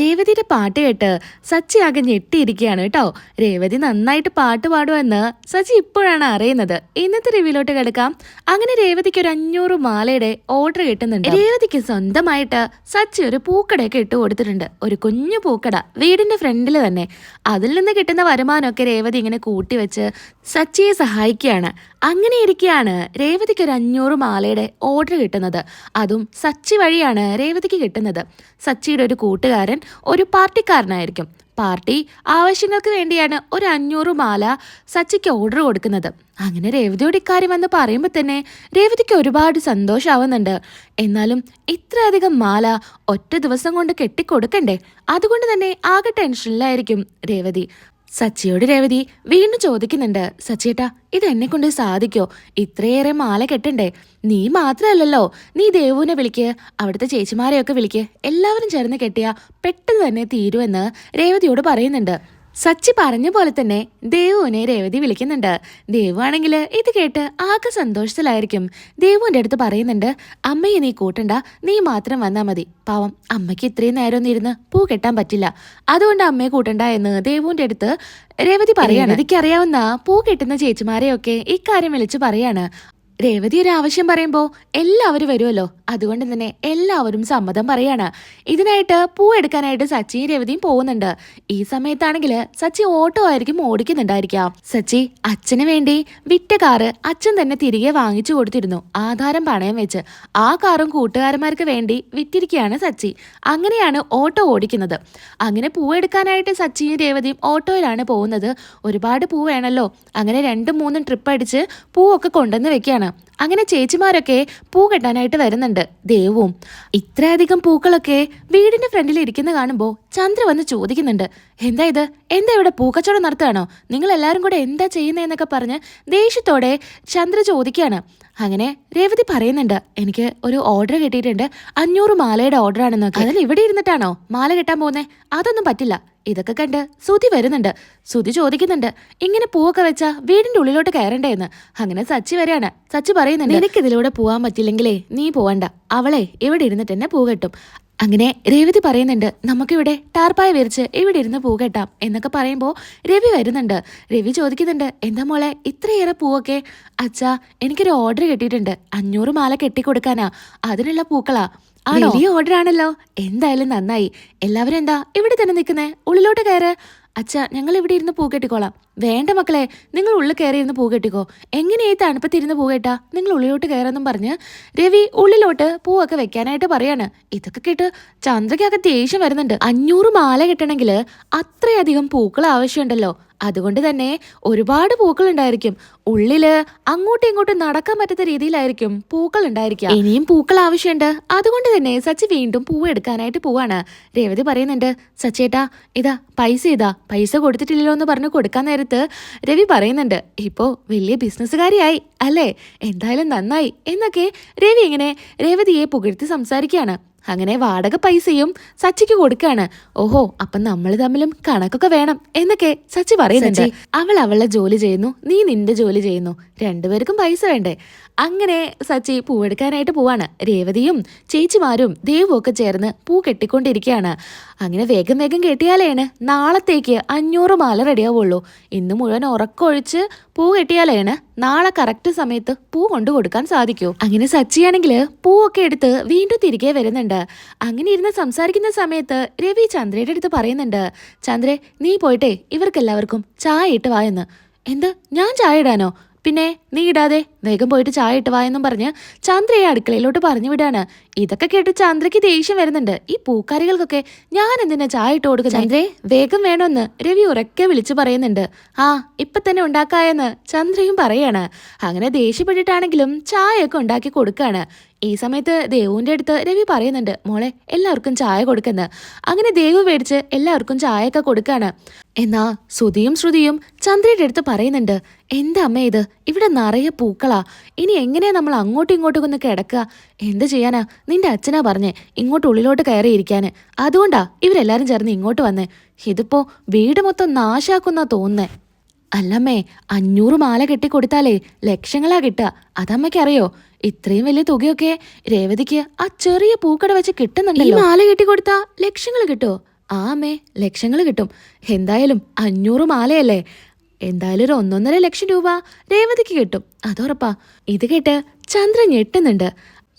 രേവതിയുടെ പാട്ട് കേട്ട് സച്ചി ആകെ ഞെട്ടിയിരിക്കുകയാണ് കേട്ടോ. രേവതി നന്നായിട്ട് പാട്ട് പാടുമെന്ന് സച്ചി ഇപ്പോഴാണ് അറിയുന്നത്. ഇന്നത്തെ റിവ്യൂലോട്ട് കിടക്കാം. അങ്ങനെ രേവതിക്ക് ഒരു അഞ്ഞൂറ് മാലയുടെ ഓർഡർ കിട്ടുന്നുണ്ട്. രേവതിക്ക് സ്വന്തമായിട്ട് സച്ചി ഒരു പൂക്കടയൊക്കെ ഇട്ട് കൊടുത്തിട്ടുണ്ട്. ഒരു കുഞ്ഞു പൂക്കട വീടിന്റെ ഫ്രണ്ടിൽ തന്നെ. അതിൽ നിന്ന് കിട്ടുന്ന വരുമാനമൊക്കെ രേവതി ഇങ്ങനെ കൂട്ടിവെച്ച് സച്ചിയെ സഹായിക്കുകയാണ്. അങ്ങനെ ഇരിക്കുകയാണ് രേവതിക്ക് ഒരു അഞ്ഞൂറ് മാലയുടെ ഓർഡർ കിട്ടുന്നത്. അതും സച്ചി വഴിയാണ് രേവതിക്ക് കിട്ടുന്നത്. സച്ചിയുടെ ഒരു കൂട്ടുകാരൻ ഒരു പാർട്ടിക്കാരനായിരിക്കും. പാർട്ടി ആവശ്യങ്ങൾക്ക് വേണ്ടിയാണ് ഒരു അഞ്ഞൂറ് മാല സച്ചിക്ക് ഓർഡർ കൊടുക്കുന്നത്. അങ്ങനെ രേവതിയോട് ഇക്കാര്യം വന്ന് പറയുമ്പോൾ തന്നെ രേവതിക്ക് ഒരുപാട് സന്തോഷമാവുന്നുണ്ട് എന്നാലും ഇത്രയധികം മാല ഒറ്റ ദിവസം കൊണ്ട് കെട്ടിക്കൊടുക്കണ്ടേ? അതുകൊണ്ട് തന്നെ ആകെ ടെൻഷനിലായിരിക്കും രേവതി. സച്ചിയോട് രേവതി വീണ്ടും ചോദിക്കുന്നുണ്ട് സച്ചിയേട്ടാ ഇത് എന്നെ കൊണ്ട് സാധിക്കോ? ഇത്രയേറെ മാല കെട്ടണ്ടേ? നീ മാത്രമല്ലല്ലോ. നീ ദേവുവിനെ വിളിക്ക് അവിടുത്തെ ചേച്ചിമാരെയൊക്കെ വിളിക്ക്. എല്ലാവരും ചേർന്ന് കെട്ടിയ പെട്ടെന്ന് തന്നെ തീരുമെന്ന് രേവതിയോട് പറയുന്നുണ്ട്. സച്ചി പറഞ്ഞ പോലെ തന്നെ ദേവുവിനെ രേവതി വിളിക്കുന്നുണ്ട്. ദേവു ആണെങ്കിൽ ഇത് കേട്ട് ആകെ സന്തോഷത്തിലായിരിക്കും. ദേവുവിന്റെ അടുത്ത് പറയുന്നുണ്ട് അമ്മയെ നീ കൂട്ടണ്ട നീ മാത്രം വന്നാൽ മതി. പാവം അമ്മയ്ക്ക് ഇത്രയും നേരം ഒന്നും ഇരുന്ന് പൂ കെട്ടാൻ പറ്റില്ല. അതുകൊണ്ട് അമ്മയെ കൂട്ടണ്ട എന്ന് ദേവുവിന്റെ അടുത്ത് രേവതി പറയാണ്. എനിക്കറിയാവുന്ന പൂ കെട്ടുന്ന ചേച്ചിമാരെയൊക്കെ ഇക്കാര്യം വിളിച്ച് പറയാണ്. രേവതി ഒരു ആവശ്യം പറയുമ്പോൾ എല്ലാവരും വരുമല്ലോ അതുകൊണ്ട് തന്നെ എല്ലാവരും സമ്മതം പറയാണ്. ഇതിനായിട്ട് പൂ എടുക്കാനായിട്ട് സച്ചിയും രേവതിയും പോകുന്നുണ്ട്. ഈ സമയത്താണെങ്കിൽ സച്ചി ഓട്ടോ ആയിരിക്കും ഓടിക്കുന്നുണ്ടായിരിക്കാം. സച്ചി അച്ഛന് വേണ്ടി വിറ്റ കാറ് അച്ഛൻ തന്നെ തിരികെ വാങ്ങിച്ചു കൊടുത്തിരുന്നു. ആധാരം പണയം വെച്ച് ആ കാറും കൂട്ടുകാരന്മാർക്ക് വേണ്ടി വിറ്റിരിക്കുകയാണ് സച്ചി. അങ്ങനെയാണ് ഓട്ടോ ഓടിക്കുന്നത്. അങ്ങനെ പൂ എടുക്കാനായിട്ട് സച്ചിയും രേവതിയും ഓട്ടോയിലാണ് പോകുന്നത്. ഒരുപാട് പൂ വേണല്ലോ. അങ്ങനെ രണ്ടും മൂന്നും ട്രിപ്പ് അടിച്ച് പൂവൊക്കെ കൊണ്ടുവന്ന് വെക്കുകയാണ്. അങ്ങനെ ചേച്ചിമാരൊക്കെ പൂ കെട്ടാനായിട്ട് വരുന്നുണ്ട്. ദേവും ഇത്രയധികം പൂക്കളൊക്കെ വീടിന്റെ ഫ്രണ്ടിൽ ഇരിക്കുന്ന കാണുമ്പോൾ ചന്ദ്ര വന്ന് ചോദിക്കുന്നുണ്ട്. എന്താ ഇത്? എന്താ ഇവിടെ പൂക്കച്ചവടം നടത്തുകയാണോ? നിങ്ങൾ എല്ലാവരും കൂടെ എന്താ ചെയ്യുന്നതെന്നൊക്കെ പറഞ്ഞ് ദേഷ്യത്തോടെ ചന്ദ്ര ചോദിക്കുകയാണ്. അങ്ങനെ രേവതി പറയുന്നുണ്ട് എനിക്ക് ഒരു ഓർഡർ കിട്ടിയിട്ടുണ്ട്. അഞ്ഞൂറ് മാലയുടെ ഓർഡർ ആണെന്നൊക്കെ. അതിൽ ഇവിടെ ഇരുന്നിട്ടാണോ? മാല കെട്ടാൻ പോകുന്നേ? അതൊന്നും പറ്റില്ല. ഇതൊക്കെ കണ്ട് സുതി വരുന്നുണ്ട്. സുതി ചോദിക്കുന്നുണ്ട് ഇങ്ങനെ പൂവൊക്കെ വെച്ചാ വീടിന്റെ ഉള്ളിലോട്ട് കയറണ്ടേന്ന് അങ്ങനെ സച്ചി വരെയാണ്. സച്ചി പറയുന്നുണ്ട് എനിക്ക് ഇതിലൂടെ പോവാൻ പറ്റില്ലെങ്കിലേ നീ പോവണ്ട. അവളെ ഇവിടെ ഇരുന്നിട്ട് തന്നെ പൂ കെട്ടും അങ്ങനെ രേവതി പറയുന്നുണ്ട് നമുക്കിവിടെ ടാർപ്പായ വിരിച്ച് ഇവിടെ ഇരുന്ന് പൂ കെട്ടാം എന്നൊക്കെ പറയുമ്പോൾ രവി വരുന്നുണ്ട്. രവി ചോദിക്കുന്നുണ്ട് എന്താ മോളെ ഇത്രയേറെ പൂവൊക്കെ? അച്ഛാ എനിക്കൊരു ഓർഡർ കിട്ടിയിട്ടുണ്ട്. അഞ്ഞൂറ് മാല കെട്ടിക്കൊടുക്കാനാ. അതിനുള്ള പൂക്കളാ. വലിയ ഓർഡർ ആണല്ലോ എന്തായാലും നന്നായി. എല്ലാവരും എന്താ ഇവിടെ തന്നെ നിൽക്കുന്നേ? ഉള്ളിലോട്ട് കയറ്. അച്ഛ ഞങ്ങൾ ഇവിടെ ഇരുന്ന് പൂ കെട്ടിക്കോളാം. വേണ്ട മക്കളെ നിങ്ങൾ ഉള്ളിൽ കയറി ഇരുന്ന് പൂ കെട്ടിക്കോ. എങ്ങനെ ഈ തണുപ്പത്തിരുന്ന് പൂ കേട്ടാ? നിങ്ങൾ ഉള്ളിലോട്ട് കയറെന്നും പറഞ്ഞ് രവി ഉള്ളിലോട്ട് പൂവൊക്കെ വെക്കാനായിട്ട് പറയാണ്. ഇതൊക്കെ കേട്ട് ചന്ദ്രയ്ക്കൊക്കെ ദേഷ്യം വരുന്നുണ്ട്. അഞ്ഞൂറ് മാല കിട്ടണമെങ്കിൽ അത്രയധികം പൂക്കൾ ആവശ്യമുണ്ടല്ലോ. അതുകൊണ്ട് തന്നെ ഒരുപാട് പൂക്കൾ ഉണ്ടായിരിക്കും ഉള്ളിൽ അങ്ങോട്ടും ഇങ്ങോട്ടും നടക്കാൻ പറ്റാത്ത രീതിയിലായിരിക്കും പൂക്കൾ ഉണ്ടായിരിക്കുക ഇനിയും പൂക്കൾ ആവശ്യമുണ്ട്. അതുകൊണ്ട് തന്നെ സച്ചി വീണ്ടും പൂവ് എടുക്കാനായിട്ട് പോവാണ്. രേവതി പറയുന്നുണ്ട് സച്ചേട്ടാ ഇതാ പൈസ ഇതാ. പൈസ കൊടുത്തിട്ടില്ലല്ലോ എന്ന് പറഞ്ഞ് കൊടുക്കാൻ നേരത്ത് രവി പറയുന്നുണ്ട് ഇപ്പോ വലിയ ബിസിനസ്സുകാരിയായി അല്ലേ? എന്തായാലും നന്നായി. എന്നൊക്കെ രവി ഇങ്ങനെ രേവതിയെ പുകഴ്ത്തി സംസാരിക്കുകയാണ്. അങ്ങനെ വാടക പൈസയും സച്ചിക്ക് കൊടുക്കാണ്. ഓഹോ അപ്പൊ നമ്മൾ തമ്മിലും കണക്കൊക്കെ വേണം എന്നൊക്കെ സച്ചി പറയുന്നുണ്ട്. അവൾ അവളെ ജോലി ചെയ്യുന്നു നീ നിന്റെ ജോലി ചെയ്യുന്നു. രണ്ടുപേർക്കും പൈസ വേണ്ടേ? അങ്ങനെ സച്ചി പൂവെടുക്കാനായിട്ട് പോവാണ്. രേവതിയും ചേച്ചിമാരും ദേവും ഒക്കെ ചേർന്ന് പൂ കെട്ടിക്കൊണ്ടിരിക്കുകയാണ് അങ്ങനെ വേഗം വേഗം കെട്ടിയാലേണ്. നാളത്തേക്ക് അഞ്ഞൂറ് മാല റെഡിയാവുള്ളൂ. ഇന്ന് മുഴുവൻ ഉറക്കൊഴിച്ച് പൂ കെട്ടിയാലേണ്. നാളെ കറക്റ്റ് സമയത്ത് പൂ കൊണ്ടു കൊടുക്കാൻ സാധിക്കൂ. അങ്ങനെ സച്ചിയാണെങ്കിൽ പൂവൊക്കെ എടുത്ത് വീണ്ടും തിരികെ വരുന്നുണ്ട്. അങ്ങനെ ഇരുന്ന് സംസാരിക്കുന്ന സമയത്ത് രവി ചന്ദ്രയുടെ അടുത്ത് പറയുന്നുണ്ട്. ചന്ദ്രേ നീ പോയിട്ടേ ഇവർക്കെല്ലാവർക്കും ചായ ഇട്ട് വായെന്ന് എന്ത്? ഞാൻ ചായ ഇടാനോ? പിന്നെ നീ ഇടാതെ? വേഗം പോയിട്ട് ചായ ഇട്ട് വായെന്നും പറഞ്ഞ് ചന്ദ്രയെ അടുക്കളയിലോട്ട് പറഞ്ഞു വിടാണ്. ഇതൊക്കെ കേട്ട് ചന്ദ്രയ്ക്ക് ദേഷ്യം വരുന്നുണ്ട്. ഈ പൂക്കാരികൾക്കൊക്കെ ഞാൻ എന്തിനാ ചായ ഇട്ട് കൊടുക്കുക ചന്ദ്രേ? വേഗം വേണമെന്ന് രവി ഉറക്കെ വിളിച്ചു പറയുന്നുണ്ട്. ആ ഇപ്പൊ തന്നെ ഉണ്ടാക്കായെന്ന് ചന്ദ്രയും പറയാണ്. അങ്ങനെ ദേഷ്യപ്പെട്ടിട്ടാണെങ്കിലും ചായയൊക്കെ ഉണ്ടാക്കി കൊടുക്കാണ്. ഈ സമയത്ത് ദേവുവിന്റെ അടുത്ത് രവി പറയുന്നുണ്ട് മോളെ എല്ലാവർക്കും ചായ കൊടുക്കുന്ന. അങ്ങനെ ദേവു മേടിച്ച് എല്ലാവർക്കും ചായയൊക്കെ കൊടുക്കാണ്. എന്നാ ശ്രുതിയും ശ്രുതിയും ചന്ദ്രയുടെ അടുത്ത് പറയുന്നുണ്ട് എന്താ അമ്മ ഇത്? ഇവിടെ നിറയെ പൂക്കളാ. ഇനി എങ്ങനെയാ നമ്മൾ അങ്ങോട്ടും ഇങ്ങോട്ടും ഒന്ന് കിടക്കുക? എന്ത് ചെയ്യാനാ? നിന്റെ അച്ഛനാ പറഞ്ഞേ ഇങ്ങോട്ട് ഉള്ളിലോട്ട് കയറിയിരിക്കാന്. അതുകൊണ്ടാ ഇവരെല്ലാരും ചേർന്ന് ഇങ്ങോട്ട് വന്നേ. ഇതിപ്പോ വീട് മൊത്തം നാശാക്കുന്നാ തോന്നുന്നേ. അല്ലമ്മേ അഞ്ഞൂറ് മാല കെട്ടിക്കൊടുത്താലേ ലക്ഷങ്ങളാ കിട്ടുക. അതമ്മയ്ക്കറിയോ? ഇത്രയും വലിയ തുകയൊക്കെ രേവതിക്ക് ആ ചെറിയ പൂക്കട വെച്ച് കിട്ടുന്നുണ്ടല്ലോ. ഈ മാല കെട്ടിക്കൊടുത്താ ലക്ഷങ്ങൾ കിട്ടുമോ ആ അമ്മേ ലക്ഷങ്ങൾ കിട്ടും. എന്തായാലും അഞ്ഞൂറ് മാലയല്ലേ? എന്തായാലും ഒരു ഒന്നൊന്നര ലക്ഷം രൂപ രേവതിക്ക് കിട്ടും. അതുറപ്പാ ഇത് കേട്ട് ചന്ദ്രൻ ഞെട്ടുന്നുണ്ട്.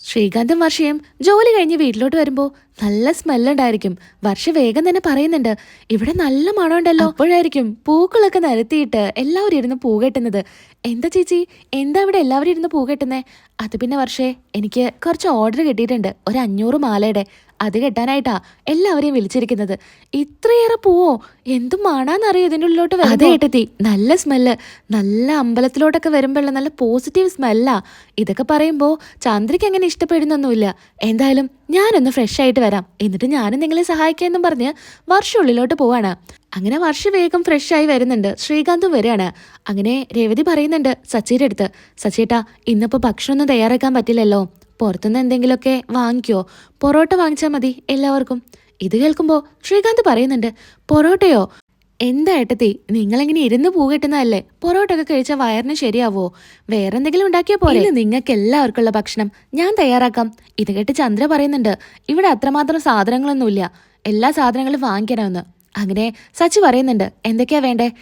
ശ്രീകാന്തും വർഷയും ജോലി കഴിഞ്ഞ് വീട്ടിലോട്ട് വരുമ്പോ നല്ല സ്മെല്ലുണ്ടായിരിക്കും. വർഷ വേഗം തന്നെ പറയുന്നുണ്ട് ഇവിടെ നല്ല മണമുണ്ടല്ലോ. അപ്പോഴായിരിക്കും പൂക്കളൊക്കെ നിരത്തിയിട്ട് എല്ലാവരും ഇരുന്ന് പൂ കെട്ടുന്നത്. എന്താ ചേച്ചി? എന്താ ഇവിടെ എല്ലാവരും ഇരുന്ന് പൂ കെട്ടുന്നേ? അത് പിന്നെ വർഷേ എനിക്ക് കുറച്ച് ഓർഡർ കിട്ടിയിട്ടുണ്ട്. ഒരു അഞ്ഞൂറ് മാലയുടെ. അത് കെട്ടാനായിട്ടാ എല്ലാവരെയും വിളിച്ചിരിക്കുന്നത്. ഇത്രയേറെ പൂവോ? എന്തും മാണാന്നറിയോ ഇതിന്റെ ഉള്ളിലോട്ട് അതെ ഏട്ടത്തി നല്ല സ്മെല്ല് നല്ല അമ്പലത്തിലോട്ടൊക്കെ വരുമ്പോഴുള്ള നല്ല പോസിറ്റീവ് സ്മെല്ലാ ഇതൊക്കെ പറയുമ്പോൾ ചന്ദ്രയ്ക്ക് അങ്ങനെ ഇഷ്ടപ്പെടുന്നൊന്നുമില്ല. എന്തായാലും ഞാനൊന്ന് ഫ്രഷ് ആയിട്ട് വരാം. എന്നിട്ട് ഞാനും നിങ്ങളെ സഹായിക്കാമെന്നും പറഞ്ഞ് വർഷം ഉള്ളിലോട്ട് പോവാണ്. അങ്ങനെ വർഷ വേഗം ആയി വരുന്നുണ്ട്. ശ്രീകാന്തും വരികയാണ്. അങ്ങനെ രേവതി പറയുന്നുണ്ട് സച്ചിയുടെ അടുത്ത് സച്ചിയേട്ടാ ഇന്നിപ്പോൾ ഭക്ഷണമൊന്നും തയ്യാറാക്കാൻ പറ്റില്ലല്ലോ. പുറത്തുനിന്ന് എന്തെങ്കിലുമൊക്കെ വാങ്ങിക്കോ. പൊറോട്ട വാങ്ങിച്ചാൽ മതി എല്ലാവർക്കും. ഇത് കേൾക്കുമ്പോൾ ശ്രീകാന്ത് പറയുന്നുണ്ട് പൊറോട്ടയോ? എന്താ ഏട്ടത്തി നിങ്ങളെങ്ങനെ ഇരുന്ന് പൂ കിട്ടുന്നതല്ലേ? പൊറോട്ട ഒക്കെ കഴിച്ചാൽ വയറിന് ശരിയാവോ? വേറെ എന്തെങ്കിലും ഉണ്ടാക്കിയാൽ പോലെ നിങ്ങൾക്ക് എല്ലാവർക്കുള്ള ഭക്ഷണം ഞാൻ തയ്യാറാക്കാം. ഇത് കേട്ട് ചന്ദ്ര പറയുന്നുണ്ട് ഇവിടെ അത്രമാത്രം സാധനങ്ങളൊന്നുമില്ല. എല്ലാ സാധനങ്ങളും വാങ്ങിക്കണമെന്ന്. അങ്ങനെ സച്ചി പറയുന്നുണ്ട് എന്തൊക്കെയാ വേണ്ടേ?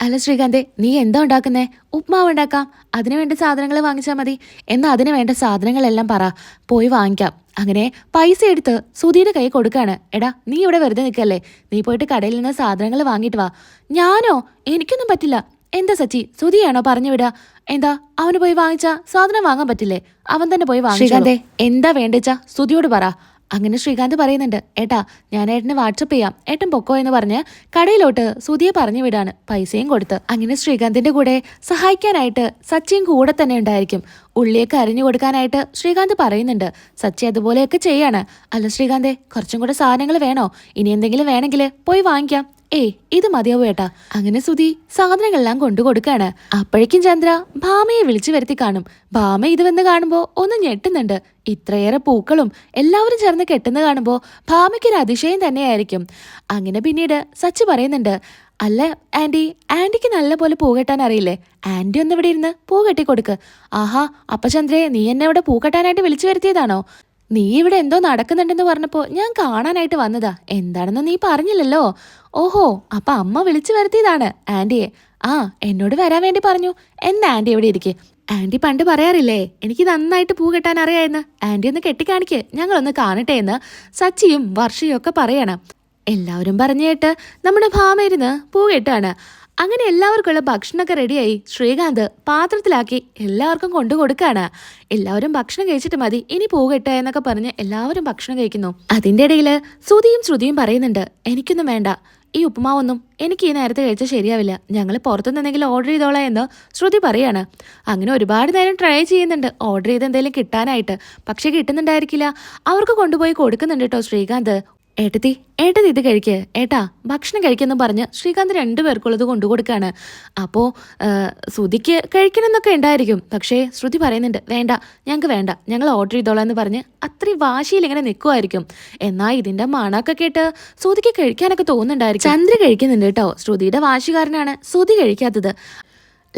അല്ല ശ്രീകാന്തെ നീ എന്താ ഉണ്ടാക്കുന്നേ? ഉപ്മാവ് ഉണ്ടാക്കാം. അതിനു വേണ്ട സാധനങ്ങൾ വാങ്ങിച്ചാൽ മതി. എന്നാൽ അതിന് വേണ്ട സാധനങ്ങളെല്ലാം പറ. പോയി വാങ്ങിക്കാം. അങ്ങനെ പൈസ എടുത്ത് സുധീന്റെ കൈ കൊടുക്കാണ്. എടാ നീ ഇവിടെ വെറുതെ നിൽക്കല്ലേ? നീ പോയിട്ട് കടയിൽ നിന്ന് സാധനങ്ങൾ വാങ്ങിയിട്ട് വാ. ഞാനോ? എനിക്കൊന്നും പറ്റില്ല. എന്താ സച്ചി? സുധിയാണോ പറഞ്ഞു വിടാ? എന്താ? അവന് പോയി വാങ്ങിച്ച സാധനം വാങ്ങാൻ പറ്റില്ലേ? അവൻ തന്നെ പോയി വാങ്ങിച്ചു എന്താ വേണ്ടച്ചാ? സുധിയോട് പറ. അങ്ങനെ ശ്രീകാന്ത് പറയുന്നുണ്ട് ഏട്ടാ ഞാൻ ഏട്ടനെ വാട്സപ്പ് ചെയ്യാം. ഏട്ടൻ പൊക്കോ എന്ന് പറഞ്ഞ് കടയിലോട്ട് സുധിയെ പറഞ്ഞു വിടാണ്. പൈസയും കൊടുത്ത്. അങ്ങനെ ശ്രീകാന്തിന്റെ കൂടെ സഹായിക്കാനായിട്ട് സച്ചിയും കൂടെ തന്നെ ഉണ്ടായിരിക്കും. ഉള്ളിയൊക്കെ അരിഞ്ഞു കൊടുക്കാനായിട്ട് ശ്രീകാന്ത് പറയുന്നുണ്ട് സച്ചി അതുപോലെയൊക്കെ ചെയ്യാണ്. അല്ല ശ്രീകാന്തെ കുറച്ചും കൂടെ സാധനങ്ങൾ വേണോ? ഇനി എന്തെങ്കിലും വേണമെങ്കിൽ പോയി വാങ്ങിക്കാം. ഏയ് ഇത് മതിയാവൂ ഏട്ടാ. അങ്ങനെ സുധി സാധനങ്ങളെല്ലാം കൊണ്ടു കൊടുക്കാണ്. അപ്പോഴേക്കും ചന്ദ്ര ഭാമയെ വിളിച്ചു വരുത്തി കാണും. ഭാമ ഇത് വന്ന് കാണുമ്പോ ഒന്ന് ഞെട്ടുന്നുണ്ട്. ഇത്രയേറെ പൂക്കളും എല്ലാവരും ചേർന്ന് കെട്ടുന്ന കാണുമ്പോ ഭാമയ്ക്കൊരു അതിശയം തന്നെയായിരിക്കും. അങ്ങനെ പിന്നീട് സച്ച് പറയുന്നുണ്ട് അല്ല ആന്റി ആന്റിക്ക് നല്ല പോലെ പൂ കെട്ടാൻ അറിയില്ലേ? ആന്റി ഒന്ന് ഇവിടെ ഇരുന്ന് പൂ കെട്ടി കൊടുക്ക് ആഹാ അപ്പ ചന്ദ്രയെ നീ എന്നെ ഇവിടെ പൂ കെട്ടാനായിട്ട് വിളിച്ചു വരുത്തിയതാണോ? നീ ഇവിടെ എന്തോ നടക്കുന്നുണ്ടെന്ന് പറഞ്ഞപ്പോ ഞാൻ കാണാനായിട്ട് വന്നതാ. എന്താണെന്ന് നീ പറഞ്ഞില്ലല്ലോ. ഓഹോ അപ്പൊ അമ്മ വിളിച്ചു വരുത്തിയതാണ്. ആന്റിയെ. ആ എന്നോട് വരാൻ വേണ്ടി പറഞ്ഞു. എന്നാ ആന്റി എവിടെ ഇരിക്കെ? ആന്റി പണ്ട് പറയാറില്ലേ എനിക്ക് നന്നായിട്ട് പൂ കെട്ടാൻ അറിയാമെന്ന് ആന്റി ഒന്ന് കെട്ടിക്കാണിക്ക് ഞങ്ങളൊന്ന് കാണട്ടെ എന്ന് സച്ചിയും വർഷയും ഒക്കെ പറയണം. എല്ലാവരും പറഞ്ഞു കേട്ട് നമ്മുടെ ഭാമയിരുന്ന് പൂ കെട്ടാണ്. അങ്ങനെ എല്ലാവർക്കുള്ള ഭക്ഷണമൊക്കെ റെഡിയായി ശ്രീകാന്ത് പാത്രത്തിലാക്കി എല്ലാവർക്കും കൊണ്ടു കൊടുക്കുകയാണ്. എല്ലാവരും ഭക്ഷണം കഴിച്ചിട്ട് മതി. ഇനി പോകട്ടെ എന്നൊക്കെ പറഞ്ഞ് എല്ലാവരും ഭക്ഷണം കഴിക്കുന്നു. അതിന്റെ ഇടയിൽ ശ്രുതിയും ശ്രുതിയും പറയുന്നുണ്ട് എനിക്കൊന്നും വേണ്ട. ഈ ഉപ്പുമാവൊന്നും എനിക്ക് ഈ നേരത്തെ കഴിച്ചാൽ ശരിയാവില്ല. ഞങ്ങൾ പുറത്തുനിന്നെങ്കിലും ഓർഡർ ചെയ്തോളാം എന്ന് ശ്രുതി പറയാണ്. അങ്ങനെ ഒരുപാട് നേരം ട്രൈ ചെയ്യുന്നുണ്ട്. ഓർഡർ ചെയ്ത് എന്തെങ്കിലും കിട്ടാനായിട്ട്. പക്ഷേ കിട്ടുന്നുണ്ടായിരിക്കില്ല. അവർക്ക് കൊണ്ടുപോയി കൊടുക്കുന്നുണ്ട് കേട്ടോ ശ്രീകാന്ത്. ഏട്ടത്തി ഏട്ടത്തി ഇത് കഴിക്ക്. ഏട്ടാ ഭക്ഷണം കഴിക്കുന്ന പറഞ്ഞ് ശ്രീകാന്ത് രണ്ടുപേർക്കുള്ളത് കൊണ്ടുകൊടുക്കാണ്. അപ്പോൾ ശ്രുതിക്ക് കഴിക്കണമെന്നൊക്കെ ഉണ്ടായിരിക്കും. പക്ഷേ ശ്രുതി പറയുന്നുണ്ട് വേണ്ട ഞങ്ങൾക്ക് വേണ്ട. ഞങ്ങൾ ഓർഡർ ചെയ്തോളാം എന്ന് പറഞ്ഞ് അത്രയും വാശിയിൽ ഇങ്ങനെ നിൽക്കുമായിരിക്കും എന്നാൽ ഇതിന്റെ മണമൊക്കെ കേട്ട് ശ്രുതിക്ക് കഴിക്കാനൊക്കെ തോന്നുന്നുണ്ടായിരിക്കും. ചന്ദ്ര കഴിക്കുന്നുണ്ട് കേട്ടോ. ശ്രുതിയുടെ വാശികാരനാണ് ശ്രുതി കഴിക്കാത്തത്.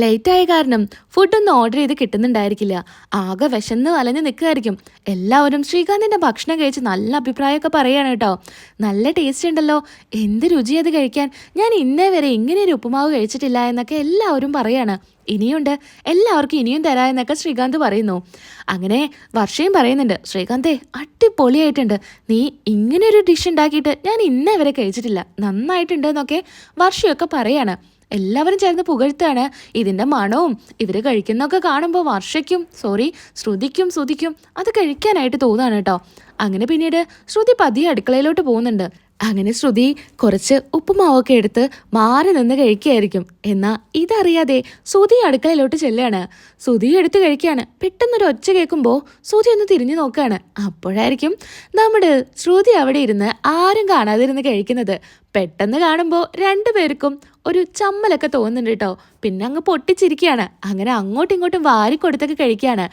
ലേറ്റായ കാരണം ഫുഡൊന്നും ഓർഡർ ചെയ്ത് കിട്ടുന്നുണ്ടായിരിക്കില്ല. ആകെ വിശന്ന് വലഞ്ഞ് നിൽക്കുമായിരിക്കും എല്ലാവരും ശ്രീകാന്തിന്റെ ഭക്ഷണം കഴിച്ച് നല്ല അഭിപ്രായമൊക്കെ പറയുകയാണ് കേട്ടോ. നല്ല ടേസ്റ്റ് ഉണ്ടല്ലോ. എന്ത് രുചി അത് കഴിക്കാൻ? ഞാൻ ഇന്നേ വരെ ഇങ്ങനെ ഒരു ഉപ്പുമാവ് കഴിച്ചിട്ടില്ല എന്നൊക്കെ എല്ലാവരും പറയാണ്. ഇനിയുണ്ട്. എല്ലാവർക്കും ഇനിയും തരാ എന്നൊക്കെ ശ്രീകാന്ത് പറയുന്നു. അങ്ങനെ വർഷയും പറയുന്നുണ്ട്. ശ്രീകാന്തേ അടിപൊളിയായിട്ടുണ്ട്. നീ ഇങ്ങനെ ഒരു ഡിഷ് ഉണ്ടാക്കിയിട്ട് ഞാൻ ഇന്നേ വരെ കഴിച്ചിട്ടില്ല. നന്നായിട്ടുണ്ട് എന്നൊക്കെ വർഷയൊക്കെ പറയാണ്. എല്ലാവരും ചേർന്ന് പുകഴ്ത്താണ് ഇതിന്റെ മണവും ഇവർ കഴിക്കുന്നൊക്കെ കാണുമ്പോൾ വർഷയ്ക്കും സോറി ശ്രുതിക്കും ശ്രുതിക്കും അത് കഴിക്കാനായിട്ട് തോന്നാണ് കേട്ടോ. അങ്ങനെ പിന്നീട് ശ്രുതി പതിയെ അടുക്കളയിലോട്ട് പോകുന്നുണ്ട്. അങ്ങനെ ശ്രുതി കുറച്ച് ഉപ്പുമാവൊക്കെ എടുത്ത് മാറി നിന്ന് കഴിക്കുകയായിരിക്കും. എന്നാ ഇതറിയാതെ ശ്രുതി അടുക്കളയിലോട്ട് ചെല്ലുകയാണ് ശ്രുതി എടുത്ത് കഴിക്കുകയാണ്. പെട്ടെന്നൊരു ഒച്ച കേൾക്കുമ്പോൾ ശ്രുതി ഒന്ന് തിരിഞ്ഞു നോക്കുകയാണ് അപ്പോഴായിരിക്കും നമ്മുടെ ശ്രുതി അവിടെ ഇരുന്ന് ആരും കാണാതിരുന്ന് കഴിക്കുന്നത്. പെട്ടെന്ന് കാണുമ്പോൾ രണ്ടുപേർക്കും ഒരു ചമ്മലൊക്കെ തോന്നുന്നുണ്ട് കേട്ടോ. പിന്നെ അങ്ങ് പൊട്ടിച്ചിരിക്കുകയാണ്. അങ്ങനെ അങ്ങോട്ടും ഇങ്ങോട്ടും വാരിക്കൊടുത്തൊക്കെ കഴിക്കുകയാണ്.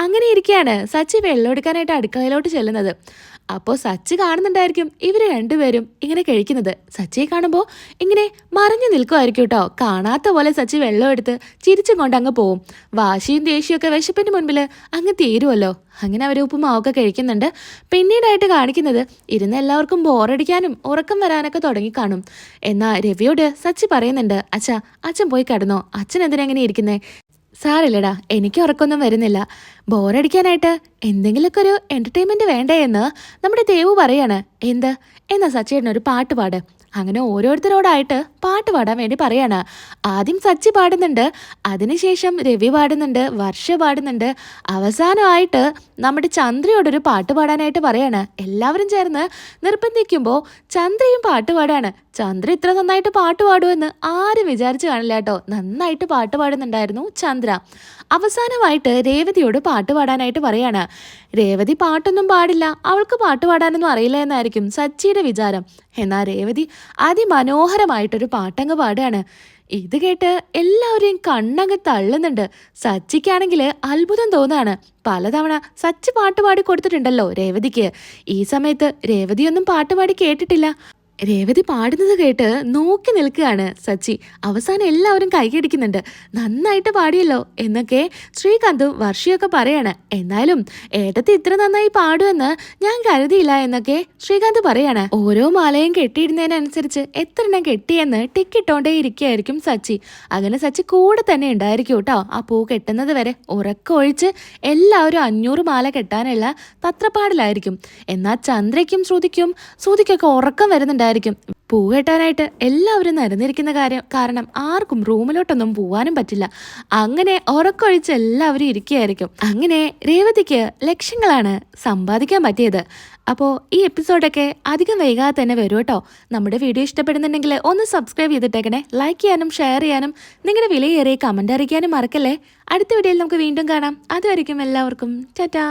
അങ്ങനെ ഇരിക്കുകയാണ് സച്ചി വെള്ളം എടുക്കാനായിട്ട് അടുക്കളയിലോട്ട് ചെല്ലുന്നത്. അപ്പോൾ സച്ചി കാണുന്നുണ്ടായിരിക്കും ഇവർ രണ്ടുപേരും ഇങ്ങനെ കഴിക്കുന്നത്. സച്ചിയെ കാണുമ്പോൾ ഇങ്ങനെ മറിഞ്ഞു നിൽക്കുമായിരിക്കും കേട്ടോ കാണാത്ത പോലെ സച്ചി വെള്ളം എടുത്ത് ചിരിച്ചും കൊണ്ട് അങ്ങ് പോവും. വാശിയും ദേഷ്യവും ഒക്കെ വിശപ്പിന്റെ മുൻപിൽ അങ്ങ് തീരുമല്ലോ അങ്ങനെ അവർ ഉപ്പുമാവൊക്കെ കഴിക്കുന്നുണ്ട്. പിന്നീടായിട്ട് കാണിക്കുന്നത് ഇരുന്ന് എല്ലാവർക്കും ബോറടിക്കാനും ഉറക്കം വരാനൊക്കെ തുടങ്ങി കാണും. എന്നാൽ രവിയോട് സച്ചി പറയുന്നുണ്ട് അച്ഛാ അച്ഛൻ പോയി കിടന്നോ. അച്ഛൻ എന്തിനെങ്ങനെ ഇരിക്കുന്നേ? സാരില്ലടാ എനിക്ക് ഉറക്കമൊന്നും വരുന്നില്ല. ബോറടിക്കാനായിട്ട് എന്തെങ്കിലുമൊക്കെ ഒരു എന്റർടൈൻമെന്റ് വേണ്ടേ എന്ന് നമ്മുടെ ദേവു പറയാണ്. എന്ത്? എന്നാ സച്ചേട്ടൻ ഒരു പാട്ട് പാട്. അങ്ങനെ ഓരോരുത്തരോടായിട്ട് പാട്ട് പാടാൻ വേണ്ടി പറയാണ്. ആദ്യം സച്ചി പാടുന്നുണ്ട് അതിനുശേഷം രവി പാടുന്നുണ്ട് വർഷ പാടുന്നുണ്ട്. അവസാനമായിട്ട് നമ്മുടെ ചന്ദ്രയോടൊരു പാട്ട് പാടാനായിട്ട് പറയാണ്. എല്ലാവരും ചേർന്ന് നിർബന്ധിക്കുമ്പോൾ ചന്ദ്രയും പാട്ട് പാടാണ്. ചന്ദ്ര ഇത്ര നന്നായിട്ട് പാട്ട് പാടുമെന്ന് ആരും വിചാരിച്ചു കാണില്ല കേട്ടോ. നന്നായിട്ട് പാട്ട് പാടുന്നുണ്ടായിരുന്നു ചന്ദ്ര. അവസാനമായിട്ട് രേവതിയോട് പാട്ട് പാടാനായിട്ട് പറയാണ്. രേവതി പാട്ടൊന്നും പാടില്ല. അവൾക്ക് പാട്ട് പാടാനൊന്നും അറിയില്ല എന്നായിരിക്കും സച്ചിയുടെ വിചാരം. എന്നാൽ രേവതി അതിമനോഹരമായിട്ടൊരു പാട്ടങ്ങ് പാടുകയാണ്. ഇത് കേട്ട് എല്ലാവരെയും കണ്ണങ്ങ് തള്ളുന്നുണ്ട്. സച്ചിക്കാണെങ്കിൽ അത്ഭുതം തോന്നാണ്. പലതവണ സച്ചി പാട്ട് പാടി കൊടുത്തിട്ടുണ്ടല്ലോ രേവതിക്ക്. ഈ സമയത്ത് രേവതിയൊന്നും പാട്ട് പാടി കേട്ടിട്ടില്ല. രേവതി പാടുന്നത് കേട്ട് നോക്കി നിൽക്കുകയാണ് സച്ചി. അവസാനം എല്ലാവരും കൈകടിക്കുന്നുണ്ട് നന്നായിട്ട് പാടിയല്ലോ എന്നൊക്കെ ശ്രീകാന്തും വർഷിയൊക്കെ പറയാണ്. എന്നാലും ഏട്ടത്തി ഇത്ര നന്നായി പാടുമെന്ന് ഞാൻ കരുതിയില്ല എന്നൊക്കെ ശ്രീകാന്ത് പറയാണ്. ഓരോ മാലയും കെട്ടിയിടുന്നതിനനുസരിച്ച് എത്ര എണ്ണം കെട്ടിയെന്ന് ടിക്കിട്ടോണ്ടേ ഇരിക്കുകയായിരിക്കും സച്ചി. അങ്ങനെ സച്ചി കൂടെ തന്നെ ഉണ്ടായിരിക്കും കേട്ടോ. ആ പൂ കെട്ടുന്നത് വരെ ഉറക്കൊഴിച്ച് എല്ലാവരും അഞ്ഞൂറ് മാല കെട്ടാനുള്ള തത്രപ്പാടിലായിരിക്കും. എന്നാൽ ചന്ദ്രയ്ക്കും ശ്രുതിക്കും ശ്രുതിക്കൊക്കെ ഉറക്കം വരുന്നുണ്ടായിരിക്കും പൂ കെട്ടാനായിട്ട് എല്ലാവരും നിരന്നിരിക്കുന്ന കാര്യം കാരണം ആർക്കും റൂമിലോട്ടൊന്നും പോവാനും പറ്റില്ല. അങ്ങനെ ഉറക്കൊഴിച്ച് എല്ലാവരും ഇരിക്കുകയായിരിക്കും. അങ്ങനെ രേവതിക്ക് ലക്ഷ്യങ്ങളാണ് സമ്പാദിക്കാൻ പറ്റിയത്. അപ്പോൾ ഈ എപ്പിസോഡൊക്കെ അധികം വൈകാതെ തന്നെ വരും കേട്ടോ. നമ്മുടെ വീഡിയോ ഇഷ്ടപ്പെടുന്നുണ്ടെങ്കിൽ ഒന്ന് സബ്സ്ക്രൈബ് ചെയ്തിട്ടേക്കണേ. ലൈക്ക് ചെയ്യാനും ഷെയർ ചെയ്യാനും നിങ്ങളുടെ വിലയേറിയ കമന്റ് അറിയിക്കാനും മറക്കല്ലേ? അടുത്ത വീഡിയോയിൽ നമുക്ക് വീണ്ടും കാണാം. അതുവരെയും എല്ലാവർക്കും. ടാറ്റാ.